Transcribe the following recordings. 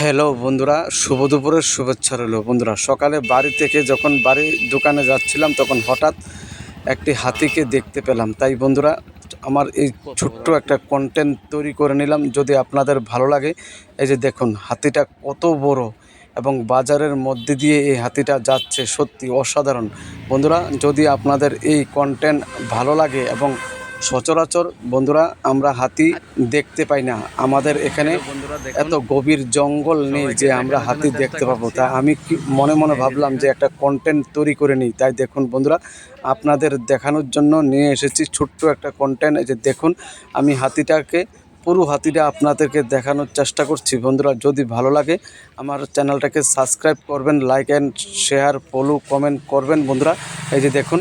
Hello বন্ধুরা, শুভ দুপুরের শুভেচ্ছা রইল। বন্ধুরা, সকালে বাড়ি থেকে যখন বাড়ি দোকানে যাচ্ছিলাম, তখন হঠাৎ একটি হাতিকে দেখতে পেলাম। তাই বন্ধুরা, আমার এই ছোট্ট একটা কন্টেন্ট তৈরি করে নিলাম। যদি আপনাদের ভালো লাগে, এই যে দেখুন, হাতিটা কত বড় এবং বাজারের মধ্যে দিয়ে এই হাতিটা যাচ্ছে, সত্যি অসাধারণ। বন্ধুরা, যদি আপনাদের এই কন্টেন্ট ভালো লাগে এবং সচরাচর বন্ধুরা আমরা হাতি দেখতে পাই না। আমাদের এখানে এত গভীর জঙ্গল নেই যে আমরা হাতি দেখতে পাবো। তা আমি কি মনে মনে ভাবলাম যে একটা কন্টেন্ট তৈরি করে নিই। তাই দেখুন বন্ধুরা আপনাদের দেখানোর জন্য নিয়ে এসেছি ছোট্ট একটা কন্টেন্ট এই যে দেখুন আমি হাতিটাকে পুরো হাতিটা আপনাদেরকে দেখানোর চেষ্টা করছি। বন্ধুরা যদি ভালো লাগে আমার চ্যানেলটাকে সাবস্ক্রাইব করবেন like and share follow comment করবেন বন্ধুরা। এই যে দেখুন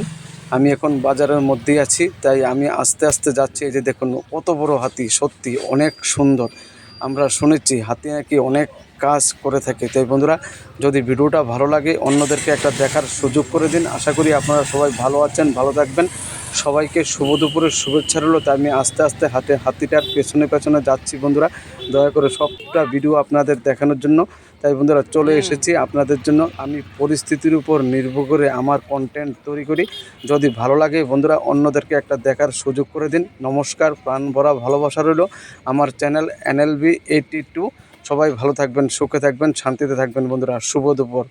আমি এখন বাজারের মধ্যেই আছি, তাই আমি আস্তে আস্তে যাচ্ছি। এই যে দেখুন, কত বড় হাতি, সত্যি অনেক সুন্দর। আমরা শুনেছি হাতি নাকি অনেক কাজ করে থাকে। তাই বন্ধুরা, যদি ভিডিওটা ভালো লাগে, অন্যদেরকে একটা দেখার সুযোগ করে দিন। আশা করি আপনারা সবাই ভালো আছেন, ভালো থাকবেন। সবাইকে শুভ দুপুরের শুভেচ্ছা রইল। তাই আমি আস্তে আস্তে হাতে হাতিটার পেছনে পেছনে যাচ্ছি বন্ধুরা। দয়া করে সবটা ভিডিও আপনাদের দেখানোর জন্য। তাই বন্ধুরা, চলে এসেছি আপনাদের জন্য। আমি পরিস্থিতির উপর নির্ভর করে আমার কন্টেন্ট তৈরি করি। যদি ভালো লাগে বন্ধুরা, অন্যদেরকে একটা দেখার সুযোগ করে দিন। নমস্কার, প্রাণ ভরা ভালোবাসা রইল। আমার চ্যানেল এনএলবি এইটি টু সবাই ভালো থাকবেন সুখে থাকবেন শান্তিতে থাকবেন বন্ধুরা। শুভ দুপুর।